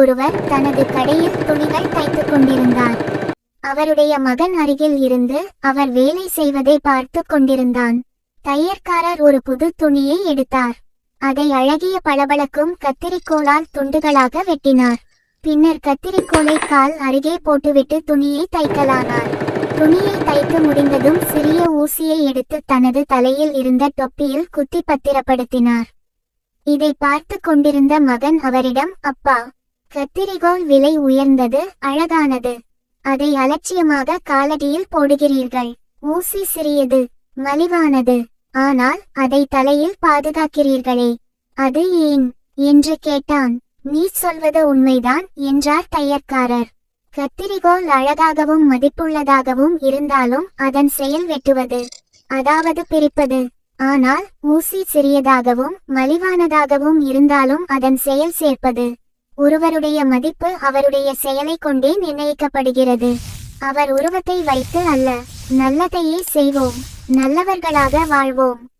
ஒருவர் தனது கடையில் துணிகள் தைத்துக் கொண்டிருந்தார். அவருடைய மகன் அருகில் இருந்து அவர் வேலை செய்வதை பார்த்து கொண்டிருந்தான். தையற்காரர் ஒரு புது துணியை எடுத்தார். அதை அழகிய பளபளக்கும் கத்திரிக்கோளால் துண்டுகளாக வெட்டினார். பின்னர் கத்திரிக்கோலை கால் அருகே போட்டுவிட்டு துணியை தைக்கலானார். துணியை தைத்து முடிந்ததும் சிறிய ஊசியை எடுத்து தனது தலையில் இருந்த தொப்பியில் குத்தி பத்திரப்படுத்தினார். இதை பார்த்து கொண்டிருந்த மகன் அவரிடம் அப்பா கத்திரிகோல் விலை உயர்ந்தது அழகானது. அதை அலட்சியமாக காலடியில் போடுகிறீர்கள். ஊசி சிறியது மலிவானது. ஆனால் அதை தலையில் பாதுகாக்கிறீர்களே. அது ஏன்? என்று கேட்டான். நீ சொல்வது உண்மைதான் என்றார் தையற்காரர். கத்திரிகோல் அழகாகவும் மதிப்புள்ளதாகவும் இருந்தாலும் அதன் செயல் வெட்டுவது அதாவது பிரிப்பது. ஆனால் ஊசி சிறியதாகவும் மலிவானதாகவும் இருந்தாலும் அதன் செயல் சேர்ப்பது. ஒருவருடைய மதிப்பு அவருடைய செயலை கொண்டே நிர்ணயிக்கப்படுகிறது. அவர் உருவத்தை வைத்து அல்ல நல்லதையே செய்வோம் நல்லவர்களாக வாழ்வோம்.